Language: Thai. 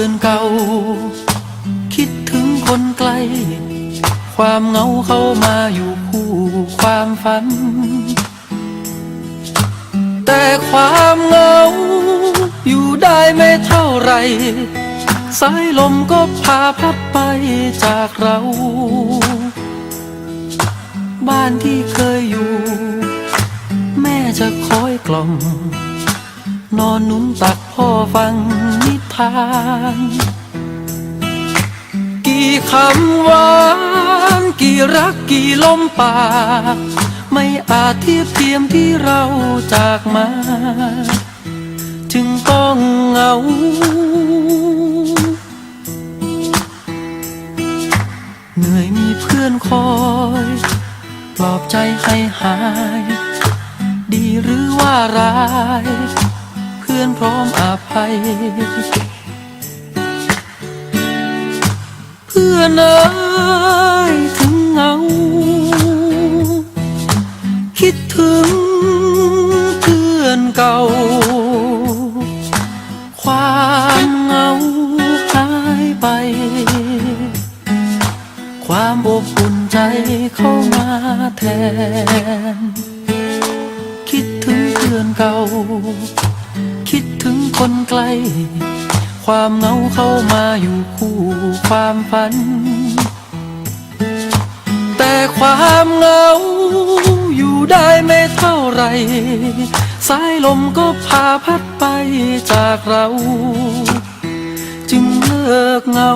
ือนเก่า คิดถึงคนไกล ความเหงาเข้ามาอยู่คู่ความฝัน แต่ความเหงา อยู่ได้ไม่เท่าไร สายลมก็พาพัดไปจากเรา บ้านที่เคยอยู่ แม่จะคอยกล่อมนอนนุ่มตักพ่อฟังนิด ทานกี่คำหวานกี่รักกี่ลมปาก ไม่อาจเทียบเทียมที่เราจากมาจึงต้องเหงาเหนื่อยมีเพื่อนคอยปลอบใจให้หาย ดีหรือว่าร้าย พื่อนพร้อมอภัย เพื่อนเอ้ยถึงเงา คิดถึงเพื่อนเก่า ความเงาหายไป ความอบอุ่นใจเข้ามาแทน คิดถึงเพื่อนเก่า คนไกล ความเหงาเข้ามาอยู่คู่ความฝัน แต่ความเหงาอยู่ได้ไม่เท่าไร สายลมก็พาพัดไปจากเรา จึงเลิกเหงา